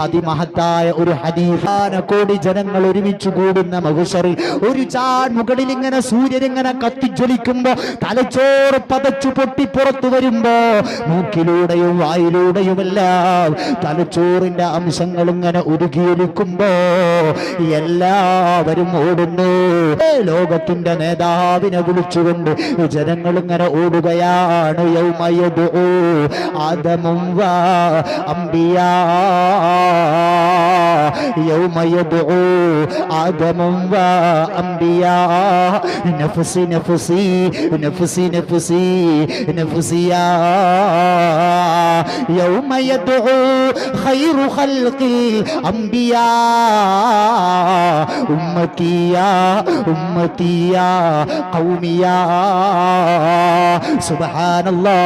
അതിമഹത്തായ ഒരു ഹദീഫാന കോടി ജനങ്ങൾ ഒരുമിച്ച് കൂടുന്ന മഹുഷറിൽ ഒരു ചാൻ മുകളിൽ ഇങ്ങനെ സൂര്യൻ ഇങ്ങനെ കത്തിജ്വലിക്കുമ്പോ തലച്ചോറ് പതച്ചു പൊട്ടി പുറത്തു വരുമ്പോ മൂക്കിലൂടെയും വായിലൂടെയുമെല്ലാം തലച്ചോറിന്റെ അംശങ്ങൾ ഇങ്ങനെ ഉരുകിയൊലിക്കുമ്പോ എല്ലാവരും ഓടുന്നു. ലോകത്തിന്റെ നേതാവിനെ വിളിച്ചുകൊണ്ട് ജനങ്ങൾ ഇങ്ങനെ ഓടുകയാണ്. യൗമയദു ആദമും വാ അംബിയാ يدعو آدم وأنبياء. نفسي നഫ്സി നഫ്സി നഫ്സി നഫ്സി നഫ്സിയാ يوم يدعو خير خلق الأنبياء أمتي يا أمتي يا قومي يا സുബഹാനല്ലാ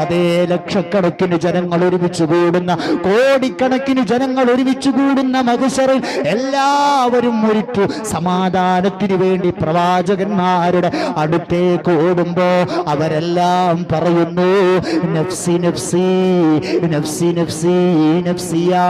അതേ ലക്ഷക്കണക്കിന് ജനങ്ങൾ ഒരുമിച്ച് കൂടുന്ന കോടിക്കണക്കിന് ജനങ്ങൾ ഒരുമിച്ച് കൂടുന്ന മകസറിൽ എല്ലാവരും ഒരിട്ടു സമാധാനത്തിന് വേണ്ടി പ്രവാചകന്മാരുടെ അടുത്തേക്ക് ഓടുമ്പോ അവരെല്ലാം പറയുന്നു നഫ്സി നഫ്സി നഫ്സി നഫ്സി നഫ്സിയാ.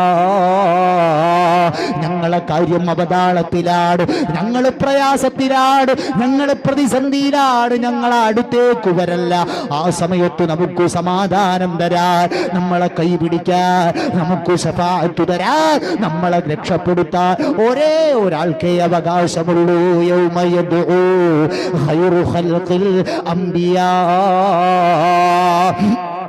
ഞങ്ങളെ കാര്യം അവതാളത്തിലാണ് ഞങ്ങൾ പ്രയാസത്തിലാണ് ഞങ്ങൾ പ്രതിസന്ധിയിലാണ് ഞങ്ങളെ അടുത്തേക്ക് വരല്ല. ആ സമയത്ത് നമുക്ക് സമാധാനം തരാൻ നമ്മളെ കൈപിടിക്കാൻ നമുക്ക് ശഫാത്ത് തരാൻ നമ്മളെ രക്ഷപ്പെടുത്താൻ ഒരേ ഒരാൾക്കേ അവകാശമുള്ളൂ. യൗമയദു ഖൈറു ഖൽഖിൽ അംബിയാ.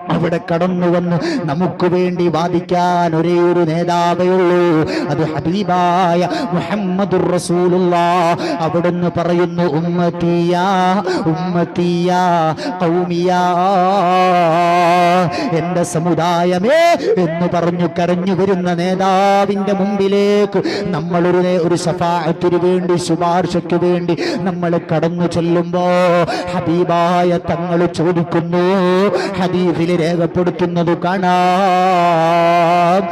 അവിടെ കടന്നു വന്ന്. നമുക്ക് വേണ്ടി വാദിക്കാൻ ഒരേ ഒരു നേതാവേ ഉള്ളൂ. അത് ഹബീബായ മുഹമ്മദ് അവിടുന്ന് പറയുന്നു ഉമ്മത്തിയ ഉമ്മത്തിയ കൗമിയ എന്റെ സമുദായമേ എന്ന് പറഞ്ഞു കരഞ്ഞു വരുന്ന നേതാവിന്റെ മുമ്പിലേക്ക് നമ്മളൊരു ഒരു സഫായത്തിനു വേണ്ടി ശുപാർശയ്ക്ക് വേണ്ടി നമ്മൾ കടന്നു ചെല്ലുമ്പോ ഹബീബായ തങ്ങൾ ചോദിക്കുന്നു ഹദീഫിൽ രേഖപ്പെടുത്തുന്നത് കാണാം.